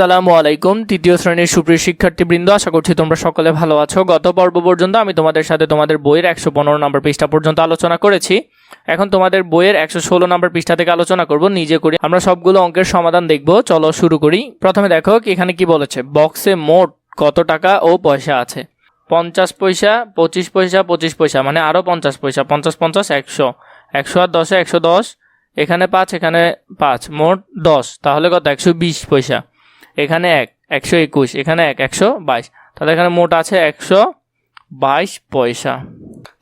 আসসালামু আলাইকুম। তৃতীয় শ্রেণির সুপ্রিয় শিক্ষার্থীবৃন্দ, আশা করছি তোমরা সকলে ভালো আছো। গত পর্ব পর্যন্ত আমি তোমাদের সাথে তোমাদের বইয়ের একশো পনেরো নম্বর পৃষ্ঠা পর্যন্ত আলোচনা করেছি। এখন তোমাদের বইয়ের একশো ষোলো নম্বর পৃষ্ঠা থেকে আলোচনা করব। নিজে করি আমরা সবগুলো অঙ্কের সমাধান দেখব। চলো শুরু করি। প্রথমে দেখো, এখানে কি বলেছে? বক্সে মোট কত টাকা ও পয়সা আছে? পঞ্চাশ পয়সা, পঁচিশ পয়সা পঁচিশ পয়সা মানে আরও পঞ্চাশ পয়সা। পঞ্চাশ পঞ্চাশ, একশো। একশো আর দশে, একশো দশ। এখানে পাঁচ এখানে পাঁচ। মোট দশ। তাহলে কত? একশো বিশ পয়সা। এখানে এক, একশো একুশ, এখানে এক, একশো বাইশ। তাহলে এখানে মোট আছে একশো বাইশ পয়সা।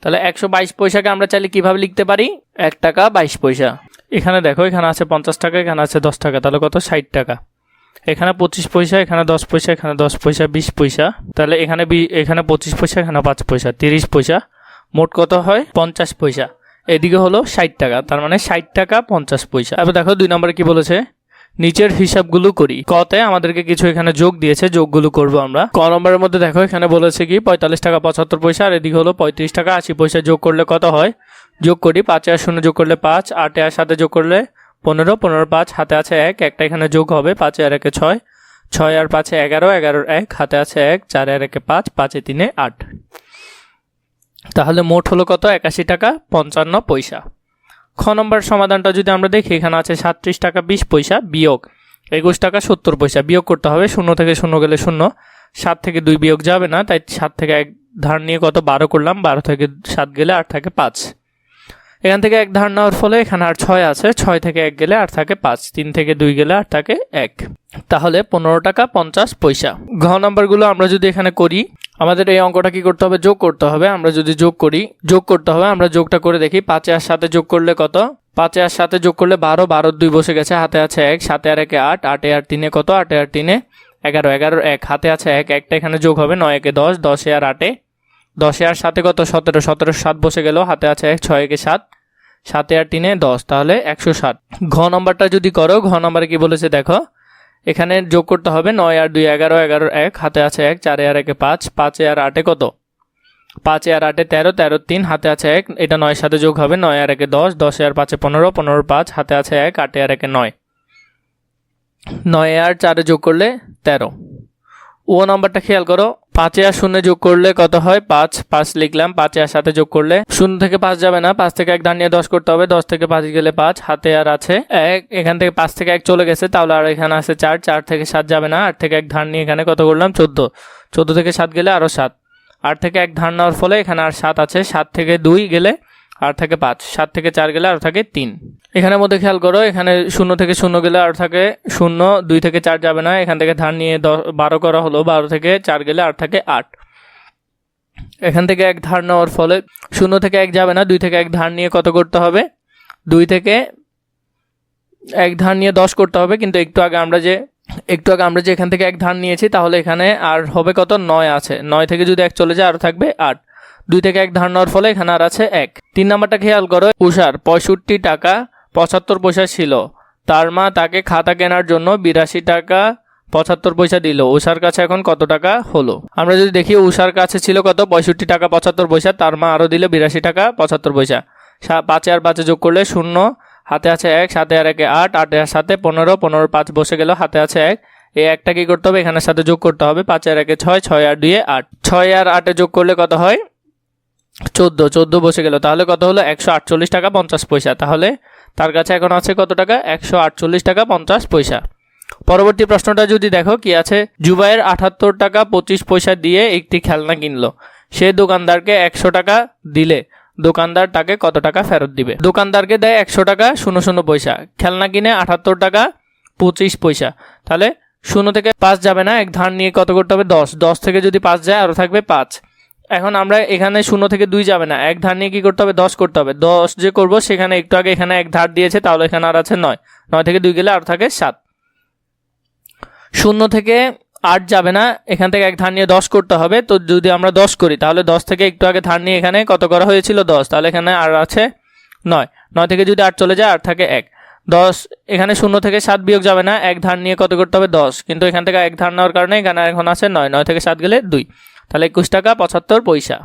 তাহলে একশো বাইশ পয়সাকে আমরা চাইলে কীভাবে লিখতে পারি? এক টাকা বাইশ পয়সা। এখানে দেখো, এখানে আছে পঞ্চাশ টাকা, এখানে আছে দশ টাকা, তাহলে কত? ষাট টাকা। এখানে পঁচিশ পয়সা, এখানে দশ পয়সা, এখানে দশ পয়সা, বিশ পয়সা। তাহলে এখানে এখানে পঁচিশ পয়সা, এখানে পাঁচ পয়সা, তিরিশ পয়সা। মোট কত হয়? পঞ্চাশ পয়সা। এদিকে হলো ষাট টাকা, তার মানে ষাট টাকা পঞ্চাশ পয়সা। এবার দেখো দুই নম্বরে কি বলেছে? নিচের হিসাবগুলো করি। কতে আমাদেরকে কিছু এখানে যোগ দিয়েছে, যোগগুলো করব আমরা। ক নম্বরের মধ্যে দেখো, এখানে বলেছে কি, পঁয়তাল্লিশ টাকা পঁচাত্তর পয়সা, আর এদিকে হলো পঁয়ত্রিশ টাকা আশি পয়সা যোগ করলে কত হয়? যোগ করি, পাঁচে আর শূন্য যোগ করলে পাঁচ, আটে আর সাথে যোগ করলে পনেরো পনেরো পাঁচ হাতে আছে এক, একটা এখানে যোগ হবে, পাঁচে আর একে ছয় ছয় আর পাঁচে এগারো, এগারোর এক হাতে আছে এক, চারে আর একে পাঁচ, পাঁচে তিনে আট। তাহলে মোট হলো কত? একাশি টাকা, পঞ্চান্ন পয়সা। খ নম্বর সমাধানটা যদি আমরা দেখি, এখানে আছে সাতত্রিশ টাকা বিশ পয়সা বিয়োগ। একুশ টাকা সত্তর পয়সা বিয়োগ করতে হবে, শূন্য থেকে শূন্য গেলে শূন্য। সাত থেকে দুই বিয়োগ যাবে না, তাই সাত থেকে এক ধার নিয়ে কত? বারো করলাম, বারো থেকে সাত গেলে আট থাকে পাঁচ। এখান থেকে এক ধার নেওয়ার ফলে এখানে আর ছয় আছে, ছয় থেকে এক গেলে আর থাকে পাঁচ, তিন থেকে দুই গেলে আর থাকে এক। তাহলে পনেরো টাকা পঞ্চাশ পয়সা। ঘ নাম্বারগুলো আমরা যদি এখানে করি আমাদের এই অঙ্কটা কি করতে হবে? যোগ করতে হবে। আমরা যদি যোগ করি, যোগ করতে হবে। আমরা যোগটা করে দেখি। পাঁচে আর সাথে যোগ করলে কত? পাঁচে আর সাথে যোগ করলে বারো। বারো দুই বসে গেছে। হাতে আছে এক, সাতে আর একে আট, আটে আর তিনে কত? আটে আর তিনে এগারো। এগারো এক। হাতে আছে এক। একটা এখানে যোগ হবে। নয় একে দশ, দশে আর আটে। দশে আর সাথে কত? সতেরো। সতেরো সাত বসে গেল। হাতে আছে এক, ছয় একে সাত। সাতে আর তিনে দশ। তাহলে একশো ষাট। ঘ নম্বরটা যদি করো, ঘ নম্বরে কি বলেছে দেখো? এখানে যোগ করতে হবে নয় আর দুই এগারো এগারো এক, হাতে আছে এক, চারে আর একে পাঁচ, পাঁচে আর আটে কত? পাঁচে আর আটে তেরো তেরো তিন, হাতে আছে এক, এটা নয়ের সাথে যোগ হবে নয় আর একে দশ, দশে আর পাঁচে পনেরো পনেরো পাঁচ, হাতে আছে এক, আটে আর একে নয়। নয় আর চারে যোগ করলে তেরো। ও নম্বরটা খেয়াল করো পাঁচে আর শূন্য যোগ করলে কত হয়? পাঁচ পাঁচ লিখলাম, পাঁচে আর সাথে যোগ করলে শূন্য থেকে পাঁচ যাবে না। পাঁচ থেকে এক নিয়ে দশ করতে হবে, দশ থেকে পাঁচ গেলে পাঁচ হাতে আর আছে এক, এখান থেকে পাঁচ থেকে এক চলে গেছে, তাহলে আর এখানে আছে চার চার থেকে সাত যাবে না। আট থেকে এক ধান নিয়ে এখানে কত করলাম? চোদ্দ। চোদ্দ থেকে সাত গেলে আরও সাত। আট থেকে এক ধান নেওয়ার ফলে এখানে আর সাত আছে। সাত থেকে দুই গেলে আর থাকে পাঁচ, সাত থেকে চার গেলে আর থাকে তিন। এখানের মধ্যে খেয়াল করো, এখানে শূন্য থেকে শূন্য গেলে আর থাকে শূন্য, দুই থেকে চার যাবে না। এখান থেকে ধান নিয়ে দশ, বারো করা হলো, বারো থেকে চার গেলে আর থাকে আট। এখান থেকে এক ধার নেওয়ার ফলে শূন্য থেকে এক যাবে না, দুই থেকে এক ধার নিয়ে কত করতে হবে? দুই থেকে এক ধার নিয়ে দশ করতে হবে, কিন্তু একটু আগে আমরা যে, একটু আগে আমরা যে এখান থেকে এক ধার নিয়েছি, তাহলে এখানে আর হবে কত? নয় আছে। নয় থেকে যদি এক চলে যায়, আর থাকবে আট। দুই থেকে এক ধার নেওয়ার ফলে এখানে আর আছে এক। তিন নাম্বারটা খেয়াল করো উষার পঁয়ষট্টি টাকা পঁচাত্তর পয়সা ছিল। তার মা তাকে খাতা কেনার জন্য বিরাশি টাকা পঁচাত্তর পয়সা দিল। উষার কাছে এখন কত টাকা হলো? আমরা যদি দেখি উষার কাছে ছিল কত? পঁয়ষট্টি টাকা পঁচাত্তর পয়সা, তার মা আরও দিল বিরাশি টাকা পঁচাত্তর পয়সা। পাঁচে আর পাঁচে যোগ করলে শূন্য, হাতে আছে এক সাথে আর একে আট, আটে আর সাথে পনেরো পনেরো পাঁচ বসে গেল, হাতে আছে এক। এই একটা কি করতে হবে? এখানের সাথে যোগ করতে হবে। পাঁচে আর একে ছয় ছয় আর দুয়ে আট। ছয় আর আটে যোগ করলে কত হয়? চোদ্দ চোদ্দ বসে গেল। তাহলে কত হলো? একশো আটচল্লিশ টাকা পঞ্চাশ পয়সা। তাহলে তার কাছে এখন আছে কত টাকা? একশো আটচল্লিশ টাকা পঞ্চাশ পয়সা। পরবর্তী প্রশ্নটা যদি দেখো, কি আছে? জুবাইয়ের আঠাত্তর টাকা পঁচিশ পয়সা দিয়ে একটি খেলনা কিনলো। সে দোকানদারকে একশো টাকা দিলে। দোকানদার তাকে কত টাকা ফেরত দিবে? দোকানদারকে দেয় একশো টাকা, শূন্য শূন্য পয়সা। খেলনা কিনে আঠাত্তর টাকা, পঁচিশ পয়সা। তাহলে শূন্য থেকে পাঁচ যাবে না। এক ধার নিয়ে কত করতে হবে? দশ। দশ থেকে যদি পাঁচ যায় আরও থাকবে পাঁচ। এখন আমরা এখানে শূন্য থেকে দুই যাবে না। এক ধার নিয়ে কি করতে হবে? দশ করতে হবে। দশ যে করব, সেখানে একটু আগে এখানে এক ধার দিয়েছে, তাহলে এখানে আর আছে নয়। নয় থেকে দুই গেলে আর থাকে সাত। শূন্য থেকে আট যাবে না, এখান থেকে এক ধার নিয়ে দশ করতে হবে। তো যদি আমরা দশ করি, তাহলে দশ থেকে একটু আগে ধার নিয়ে এখানে কত করা হয়েছিল? দশ। তাহলে এখানে আর আছে নয়। নয় থেকে যদি আট চলে যায় আর থাকে এক। দশ, এখানে শূন্য থেকে সাত বিয়োগ যাবে না, এক ধার নিয়ে কত করতে হবে? দশ। কিন্তু এখান থেকে এক ধার নেওয়ার কারণে এখানে এখন আছে নয়। নয় থেকে সাত গেলে দুই। তাহলে একুশ টাকা পঁচাত্তর পয়সা।